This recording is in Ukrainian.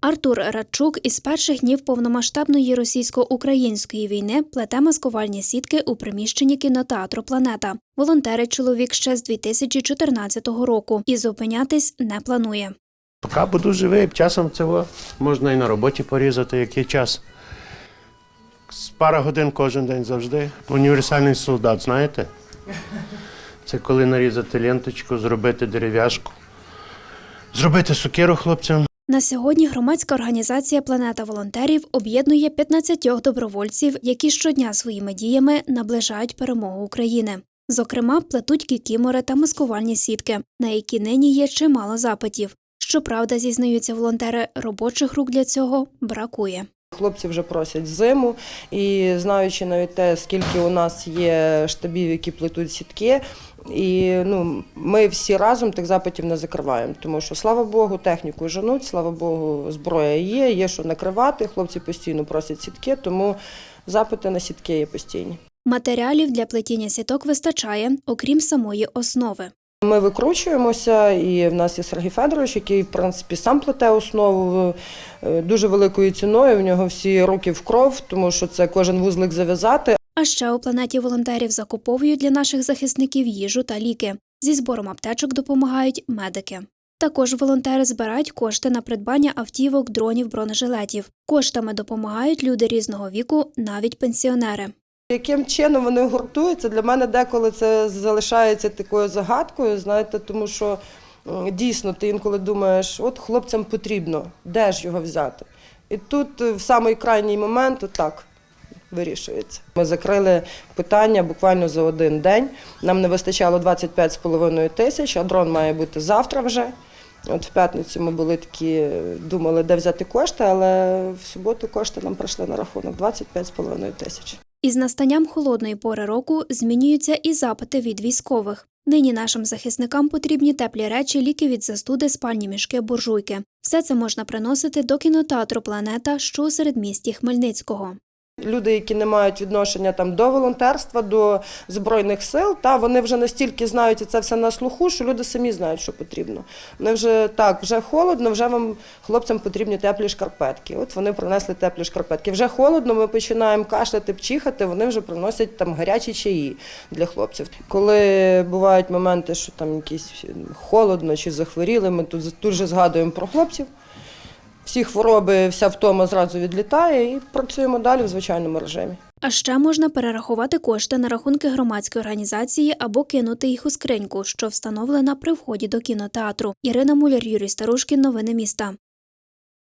Артур Радчук із перших днів повномасштабної російсько-української війни плете маскувальні сітки у приміщенні кінотеатру Планета. Волонтерить чоловік ще з 2014 року і зупинятись не планує. Поки буду живий, часом цього можна і на роботі порізати, як є час. З пара годин кожен день завжди. Універсальний солдат, знаєте? Це коли нарізати ленточку, зробити дерев'яшку, зробити сокиру хлопцям. На сьогодні громадська організація Планета волонтерів об'єднує 15 добровольців, які щодня своїми діями наближають перемогу України. Зокрема, плетуть кікімори та маскувальні сітки, на які нині є чимало запитів. Щоправда, зізнаються волонтери, робочих рук для цього бракує. Хлопці вже просять зиму, і знаючи навіть те, скільки у нас є штабів, які плетуть сітки, і ну, ми всі разом тих запитів не закриваємо, тому що слава Богу, техніку женуть, слава Богу, зброя є, є що накривати. Хлопці постійно просять сітки, тому запити на сітки є постійні. Матеріалів для плетіння сіток вистачає, окрім самої основи. Ми викручуємося, і в нас є Сергій Федорович, який в принципі сам плете основу е, дуже великою ціною. В нього всі руки в кров, тому що це кожен вузлик зав'язати. А ще у планеті волонтерів закуповують для наших захисників їжу та ліки. Зі збором аптечок допомагають медики. Також волонтери збирають кошти на придбання автівок, дронів, бронежилетів. Коштами допомагають люди різного віку, навіть пенсіонери. Яким чином вони гуртуються, для мене деколи це залишається такою загадкою, знаєте, тому що дійсно ти інколи думаєш, от хлопцям потрібно, де ж його взяти? І тут е, в самий крайній момент так вирішується. Ми закрили питання буквально за один день. Нам не вистачало 25,5 тисяч, а дрон має бути завтра вже. От в п'ятницю ми були такі, думали, де взяти кошти, але в суботу кошти нам прийшли на рахунок 25,5 тисяч. Із настанням холодної пори року змінюються і запити від військових. Нині нашим захисникам потрібні теплі речі, ліки від застуди, спальні мішки, буржуйки. Все це можна приносити до кінотеатру Планета, що у середмісті Хмельницького. Люди, які не мають відношення там до волонтерства, до збройних сил, та вони вже настільки знають це все на слуху, що люди самі знають, що потрібно. Вони вже так, вже холодно, вже вам хлопцям потрібні теплі шкарпетки. От вони принесли теплі шкарпетки. Вже холодно, ми починаємо кашляти, пчихати, вони вже приносять там гарячі чаї для хлопців. Коли бувають моменти, що там якісь холодно чи захворіли, ми тут тут же згадуємо про хлопців. Всі хвороби, вся втома зразу відлітає і працюємо далі в звичайному режимі. А ще можна перерахувати кошти на рахунки громадської організації або кинути їх у скриньку, що встановлена при вході до кінотеатру. Ірина Муляр, Юрій Старушкін. Новини міста.